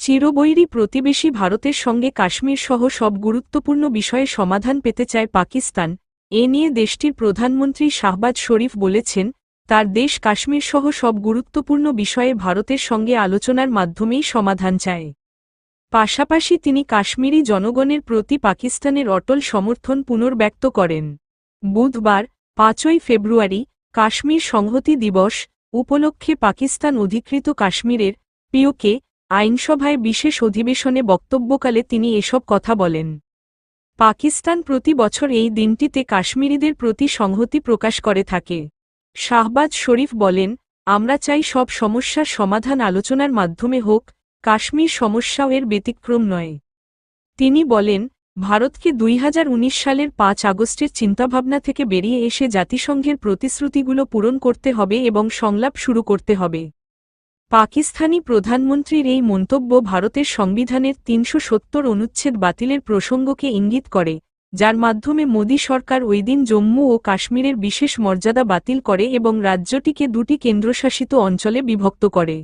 চিরবৈরী প্রতিবেশী ভারতের সঙ্গে কাশ্মীর সহ সব গুরুত্বপূর্ণ বিষয়ে সমাধান পেতে চায় পাকিস্তান। এ নিয়ে দেশটির প্রধানমন্ত্রী শাহবাজ শরীফ বলেছেন, তার দেশ কাশ্মীর সহ সব গুরুত্বপূর্ণ বিষয়ে ভারতের সঙ্গে আলোচনার মাধ্যমেই সমাধান চায়। পাশাপাশি তিনি কাশ্মীরি জনগণের প্রতি পাকিস্তানের অটল সমর্থন পুনর্ব্যক্ত করেন। বুধবার, পাঁচই ফেব্রুয়ারি, কাশ্মীর সংহতি দিবস, উপলক্ষে পাকিস্তান অধিকৃত কাশ্মীরের পিওকে আইনসভায় বিশেষ অধিবেশনে বক্তব্যকালে তিনি এসব কথা বলেন। পাকিস্তান প্রতি বছর এই দিনটিতে কাশ্মীরিদের প্রতি সংহতি প্রকাশ করে থাকে। শাহবাজ শরীফ বলেন, আমরা চাই সব সমস্যার সমাধান আলোচনার মাধ্যমে হোক, কাশ্মীর সমস্যাও এর ব্যতিক্রম নয়। তিনি বলেন, ভারতকে দুই হাজার উনিশ সালের পাঁচ আগস্টের চিন্তাভাবনা থেকে বেরিয়ে এসে জাতিসংঘের প্রতিশ্রুতিগুলো পূরণ করতে হবে এবং সংলাপ শুরু করতে হবে। পাকিস্তানি প্রধানমন্ত্রীর এই মন্তব্য ভারতের সংবিধানের তিনশো সত্তর অনুচ্ছেদ বাতিলের প্রসঙ্গকে ইঙ্গিত করে, যার মাধ্যমে মোদী সরকার ওই দিন জম্মু ও কাশ্মীরের বিশেষ মর্যাদা বাতিল করে এবং রাজ্যটিকে দুটি কেন্দ্রশাসিত অঞ্চলে বিভক্ত করে।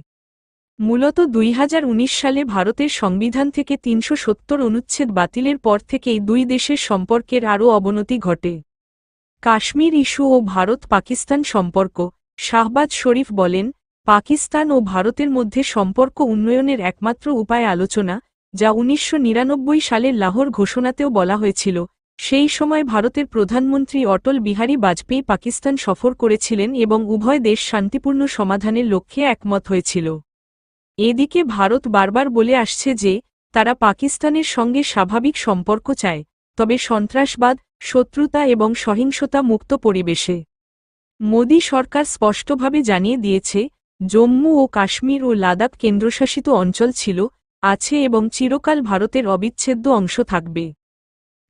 মূলত দুই হাজার উনিশ সালে ভারতের সংবিধান থেকে তিনশো সত্তর অনুচ্ছেদ বাতিলের পর থেকেই দুই দেশের সম্পর্কের আরও অবনতি ঘটে। কাশ্মীর ইস্যু ও ভারত পাকিস্তান সম্পর্ক, শাহবাজ শরীফ বলেন পাকিস্তান ও ভারতের মধ্যে সম্পর্ক উন্নয়নের একমাত্র উপায় আলোচনা, যা উনিশশো নিরানব্বই সালের লাহোর ঘোষণাতেও বলা হয়েছিল। সেই সময় ভারতের প্রধানমন্ত্রী অটল বিহারী বাজপেয়ী পাকিস্তান সফর করেছিলেন এবং উভয় দেশ শান্তিপূর্ণ সমাধানের লক্ষ্যে একমত হয়েছিল। এদিকে ভারত বারবার বলে আসছে যে, তারা পাকিস্তানের সঙ্গে স্বাভাবিক সম্পর্ক চায়, তবে সন্ত্রাসবাদ, শত্রুতা এবং সহিংসতা মুক্ত পরিবেশে। মোদী সরকার স্পষ্টভাবে জানিয়ে দিয়েছে জম্মু ও কাশ্মীর ও লাদাখ কেন্দ্রশাসিত অঞ্চল ছিল, আছে এবং চিরকাল ভারতের অবিচ্ছেদ্য অংশ থাকবে।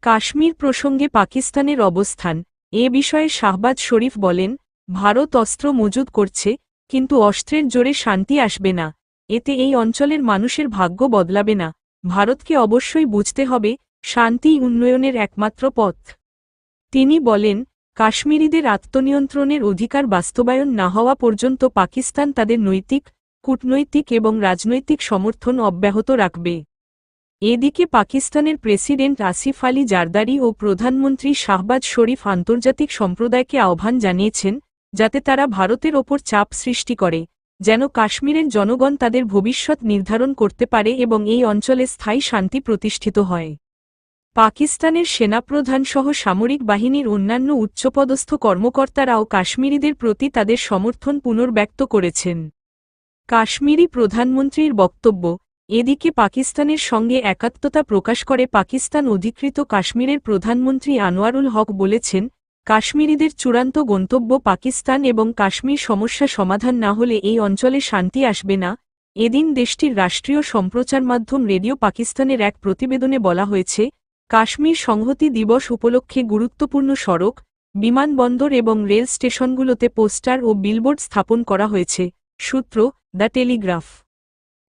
কাশ্মীর প্রসঙ্গে পাকিস্তানের অবস্থান, এ বিষয়ে শাহবাজ শরীফ বলেন, ভারত অস্ত্র মজুদ করছে, কিন্তু অস্ত্রের জোরে শান্তি আসবে না। এতে এই অঞ্চলের মানুষের ভাগ্য বদলাবে না। ভারতকে অবশ্যই বুঝতে হবে, শান্তি উন্নয়নের একমাত্র পথ। তিনি বলেন কাশ্মীরিদের আত্মনিয়ন্ত্রণের অধিকার বাস্তবায়ন না হওয়া পর্যন্ত পাকিস্তান তাদের নৈতিক, কূটনৈতিক এবং রাজনৈতিক সমর্থন অব্যাহত রাখবে। এদিকে পাকিস্তানের প্রেসিডেন্ট আসিফ আলী জারদারি ও প্রধানমন্ত্রী শাহবাজ শরীফ আন্তর্জাতিক সম্প্রদায়কে আহ্বান জানিয়েছেন, যাতে তারা ভারতের ওপর চাপ সৃষ্টি করে, যেন কাশ্মীরের জনগণ তাদের ভবিষ্যৎ নির্ধারণ করতে পারে এবং এই অঞ্চলে স্থায়ী শান্তি প্রতিষ্ঠিত হয়। পাকিস্তানের সেনাপ্রধান সহ সামরিক বাহিনীর অন্যান্য উচ্চপদস্থ কর্মকর্তারাও কাশ্মীরিদের প্রতি তাদের সমর্থন পুনর্ব্যক্ত করেছেন। কাশ্মীরি প্রধানমন্ত্রীর বক্তব্য, এদিকে পাকিস্তানের সঙ্গে একাত্মতা প্রকাশ করে পাকিস্তান অধিকৃত কাশ্মীরের প্রধানমন্ত্রী আনোয়ারুল হক বলেছেন, কাশ্মীরিদের চূড়ান্ত গন্তব্য পাকিস্তান এবং কাশ্মীর সমস্যা সমাধান না হলে এই অঞ্চলে শান্তি আসবে না। এদিন দেশটির রাষ্ট্রীয় সম্প্রচার মাধ্যম রেডিও পাকিস্তানের এক প্রতিবেদনে বলা হয়েছে কাশ্মীর সংহতি দিবস উপলক্ষে গুরুত্বপূর্ণ সড়ক, বিমানবন্দর এবং রেল স্টেশনগুলোতে পোস্টার ও বিলবোর্ড স্থাপন করা হয়েছে, সূত্র দ্য টেলিগ্রাফ।